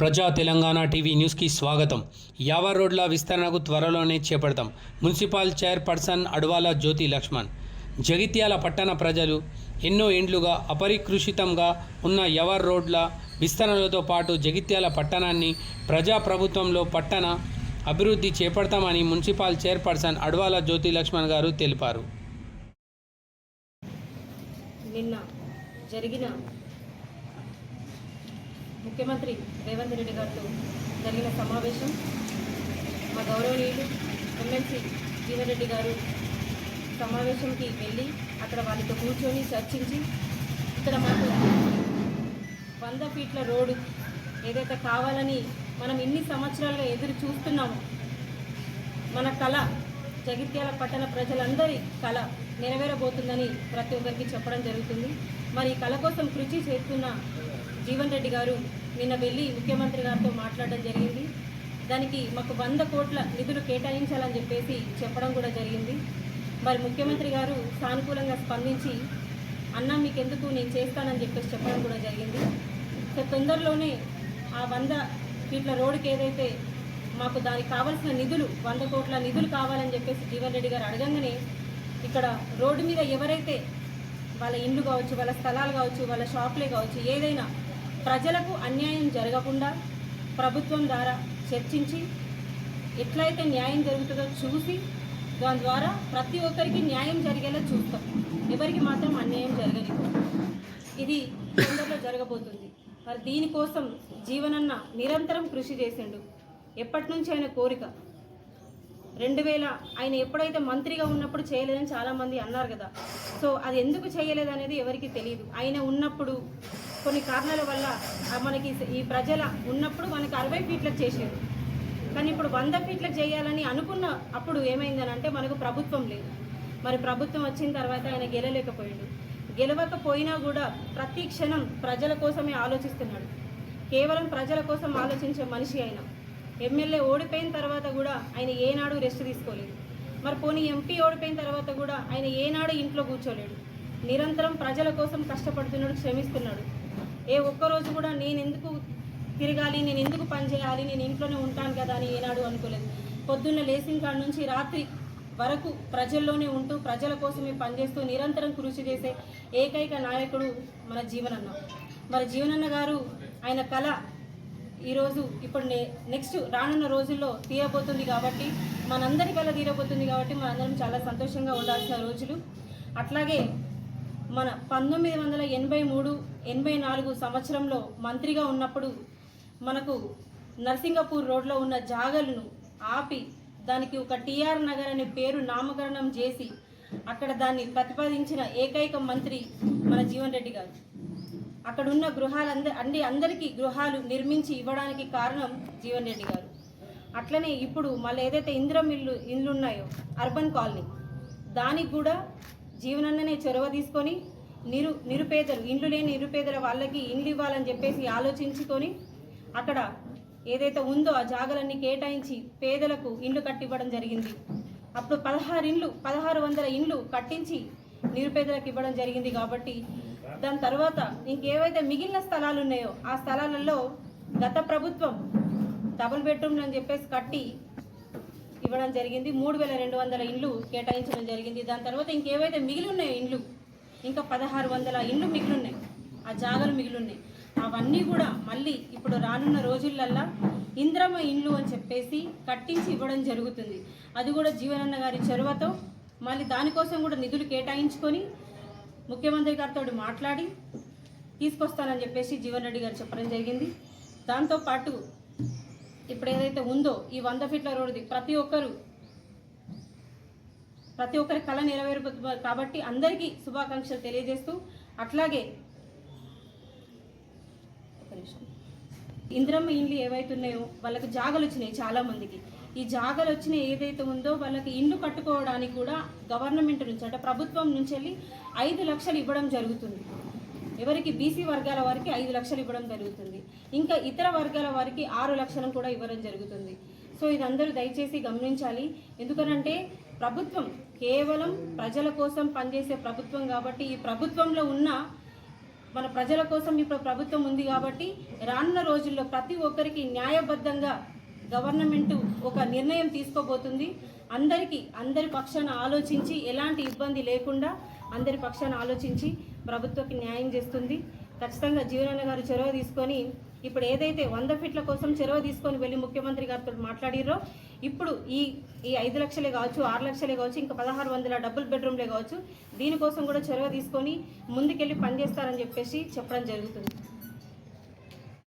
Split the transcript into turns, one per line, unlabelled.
ప్రజా తెలంగాణ టీవీ న్యూస్కి స్వాగతం. యావర్ రోడ్ల విస్తరణకు త్వరలోనే చేపడతాం. Municipal chairperson Advala Jyothi Laxman. Jagtial పట్టణ ప్రజలు ఎన్నో ఏండ్లుగా అపరికృషితంగా ఉన్న యవర్ రోడ్ల విస్తరణలతో పాటు జగిత్యాల పట్టణాన్ని ప్రజాప్రభుత్వంలో పట్టణ అభివృద్ధి చేపడతామని మున్సిపల్ చైర్పర్సన్ అడవాల జ్యోతి లక్ష్మణ్ గారు తెలిపారు.
నిన్న జరిగిన ముఖ్యమంత్రి రేవంత్ రెడ్డి గారితో జరిగిన సమావేశం. మా గౌరవనీయులు ఎమ్మెల్సీ జీవన్ రెడ్డి గారు సమావేశంకి వెళ్ళి అక్కడ వాళ్ళతో కూర్చొని చర్చించి ఇక్కడ మాకు వంద ఫీట్ల రోడ్డు ఏదైతే కావాలని మనం ఇన్ని సంవత్సరాలుగా ఎదురు చూస్తున్నామో మన కళ జగిత్యాల పట్టణ ప్రజలందరి కళ నెరవేరబోతుందని ప్రతి ఒక్కరికి చెప్పడం జరుగుతుంది. మరి ఈ కళ కోసం కృషి చేస్తున్న జీవన్ రెడ్డి గారు నిన్న వెళ్ళి ముఖ్యమంత్రి గారితో మాట్లాడడం జరిగింది. దానికి మాకు వంద కోట్ల నిధులు కేటాయించాలని చెప్పేసి చెప్పడం కూడా జరిగింది. మరి ముఖ్యమంత్రి గారు సానుకూలంగా స్పందించి అన్న మీకెందుకు నేను చేస్తానని చెప్పేసి చెప్పడం కూడా జరిగింది. సో తొందరలోనే ఆ వంద ఫీట్ల రోడ్డుకి ఏదైతే మాకు దానికి కావాల్సిన నిధులు వంద కోట్ల నిధులు కావాలని చెప్పేసి జీవన్ రెడ్డి గారు అడగంగానే ఇక్కడ రోడ్డు మీద ఎవరైతే వాళ్ళ ఇండ్లు కావచ్చు వాళ్ళ స్థలాలు కావచ్చు వాళ్ళ షాపులే కావచ్చు ఏదైనా ప్రజలకు అన్యాయం జరగకుండా ప్రభుత్వం ద్వారా చర్చించి ఎట్లయితే న్యాయం జరుగుతుందో చూసి దాని ద్వారా ప్రతి ఒక్కరికి న్యాయం జరిగేలా చూస్తాం. ఎవరికి మాత్రం అన్యాయం జరగలేదు ఇది తొందరలో జరగబోతుంది. మరి దీనికోసం జీవనన్న నిరంతరం కృషి చేసిండు. ఎప్పటి నుంచి ఆయన కోరిక? రెండు వేల ఆయన ఎప్పుడైతే మంత్రిగా ఉన్నప్పుడు చేయలేదని చాలామంది అన్నారు కదా. సో అది ఎందుకు చేయలేదనేది ఎవరికి తెలియదు ఆయన ఉన్నప్పుడు కొన్ని కారణాల వల్ల మనకి ఈ ప్రజల ఉన్నప్పుడు మనకి అరవై ఫీట్లకు చేసేది కానీ ఇప్పుడు వంద ఫీట్లకు చేయాలని అనుకున్న అప్పుడు ఏమైందని అంటే మనకు ప్రభుత్వం లేదు. మరి ప్రభుత్వం వచ్చిన తర్వాత ఆయన గెలలేకపోయాడు గెలవకపోయినా కూడా ప్రతి క్షణం ప్రజల కోసమే ఆలోచిస్తున్నాడు. కేవలం ప్రజల కోసం ఆలోచించే మనిషి ఆయన. ఎమ్మెల్యే ఓడిపోయిన తర్వాత కూడా ఆయన ఏనాడు రెస్ట్ తీసుకోలేదు. మరి పోనీ ఎంపీ ఓడిపోయిన తర్వాత కూడా ఆయన ఏనాడు ఇంట్లో కూర్చోలేడు. నిరంతరం ప్రజల కోసం కష్టపడుతున్నాడు శ్రమిస్తున్నాడు ఏ ఒక్కరోజు కూడా నేను ఎందుకు తిరగాలి నేను ఎందుకు పని చేయాలి నేను ఇంట్లోనే ఉంటాను కదా అని ఏనాడు అనుకోలేదు. పొద్దున్న లేసిన కాడ నుంచి రాత్రి వరకు ప్రజల్లోనే ఉంటూ ప్రజల కోసమే పనిచేస్తూ నిరంతరం కృషి చేసే ఏకైక నాయకుడు మన జీవనన్న. మరి జీవనన్న గారు ఆయన కళ ఈరోజు ఇప్పుడు నే నెక్స్ట్ రానున్న రోజుల్లో తీరబోతుంది కాబట్టి మనందరి కళ తీరబోతుంది కాబట్టి మనందరం చాలా సంతోషంగా ఉండాల్సిన రోజులు. అట్లాగే మన పంతొమ్మిది వందల ఎనభై మూడు ఎనభై నాలుగు సంవత్సరంలో మంత్రిగా ఉన్నప్పుడు మనకు నర్సింగపూర్ రోడ్లో ఉన్న జాగలను ఆపి దానికి ఒక టిఆర్ నగర్ అనే పేరు నామకరణం చేసి అక్కడ దాన్ని ప్రతిపాదించిన ఏకైక మంత్రి మన జీవన్ రెడ్డి గారు. అక్కడ ఉన్న గృహాలంద అన్ని అందరికీ గృహాలు నిర్మించి ఇవ్వడానికి కారణం జీవన్ రెడ్డి గారు. అట్లనే ఇప్పుడు మళ్ళీ ఏదైతే ఇంద్రం ఇల్లు ఇల్లు ఉన్నాయో అర్బన్ కాలనీ దానికి కూడా జీవనన్ననే చొరవ తీసుకొని నిరు నిరుపేదలు ఇండ్లు లేని నిరుపేదల వాళ్ళకి ఇండ్లు ఇవ్వాలని చెప్పేసి ఆలోచించుకొని అక్కడ ఏదైతే ఉందో ఆ జాగలన్నీ కేటాయించి పేదలకు ఇండ్లు కట్టివ్వడం జరిగింది. అప్పుడు పదహారు ఇండ్లు పదహారు వందల ఇండ్లు కట్టించి నిరుపేదలకు ఇవ్వడం జరిగింది కాబట్టి దాని తర్వాత ఇంకేవైతే మిగిలిన స్థలాలు ఉన్నాయో ఆ స్థలాలలో గత ప్రభుత్వం డబుల్ బెడ్రూమ్లు అని చెప్పేసి కట్టి ఇవ్వడం జరిగింది. మూడు వేల రెండు వందల ఇండ్లు కేటాయించడం జరిగింది. దాని తర్వాత ఇంకేవైతే మిగిలి ఉన్నాయో ఇండ్లు ఇంకా పదహారు వందల ఇండ్లు మిగిలి ఉన్నాయి. ఆ జాగలు మిగిలి ఉన్నాయి. అవన్నీ కూడా మళ్ళీ ఇప్పుడు రానున్న రోజులల్లా ఇంద్రమ ఇండ్లు అని చెప్పేసి కట్టించి ఇవ్వడం జరుగుతుంది. అది కూడా జీవనన్న గారి చొరవతో మళ్ళీ దానికోసం కూడా నిధులు కేటాయించుకొని ముఖ్యమంత్రి గారితో మాట్లాడి తీసుకొస్తానని చెప్పేసి జీవన్ రెడ్డి గారు చెప్పడం జరిగింది. దాంతోపాటు ఇప్పుడు ఏదైతే ఉందో ఈ వంద ఫీట్ల రోడ్ది ప్రతి ఒక్కరు ప్రతి ఒక్కరి కళ నెరవేరుతుంది కాబట్టి అందరికీ శుభాకాంక్షలు తెలియజేస్తూ అట్లాగే ఒక నిమిషం. ఇండ్లు ఏవైతే ఉన్నాయో వాళ్ళకి జాగలు వచ్చినాయి చాలామందికి ఈ జాగలు వచ్చిన ఏదైతే ఉందో వాళ్ళకి ఇండ్లు కట్టుకోవడానికి కూడా గవర్నమెంట్ నుంచి అంటే ప్రభుత్వం నుంచి వెళ్ళి ఐదు లక్షలు ఇవ్వడం జరుగుతుంది ఎవరికి బీసీ వర్గాల వారికి ఐదు లక్షలు ఇవ్వడం జరుగుతుంది. ఇంకా ఇతర వర్గాల వారికి ఆరు లక్షలను కూడా ఇవ్వడం జరుగుతుంది. సో ఇది అందరూ దయచేసి గమనించాలి. ఎందుకనంటే ప్రభుత్వం కేవలం ప్రజల కోసం పనిచేసే ప్రభుత్వం కాబట్టి ఈ ప్రభుత్వంలో ఉన్న మన ప్రజల కోసం ఇప్పుడు ప్రభుత్వం ఉంది కాబట్టి రానున్న రోజుల్లో ప్రతి ఒక్కరికి న్యాయబద్ధంగా గవర్నమెంట్ ఒక నిర్ణయం తీసుకోబోతుంది. అందరికీ అందరి పక్షాన ఆలోచించి ఎలాంటి ఇబ్బంది లేకుండా అందరి పక్షాన ఆలోచించి ప్రభుత్వకి న్యాయం చేస్తుంది. ఖచ్చితంగా జీవనన్న గారు చొరవ తీసుకొని ఇప్పుడు ఏదైతే వంద ఫీట్ల కోసం చొరవ తీసుకొని వెళ్ళి ముఖ్యమంత్రి గారితో మాట్లాడిరో ఇప్పుడు ఈ ఈ ఐదు లక్షలే కావచ్చు ఆరు లక్షలే కావచ్చు ఇంకా పదహారు వందల డబుల్ బెడ్రూమ్లే కావచ్చు దీనికోసం కూడా చొరవ తీసుకొని ముందుకెళ్ళి పనిచేస్తారని చెప్పేసి చెప్పడం జరుగుతుంది.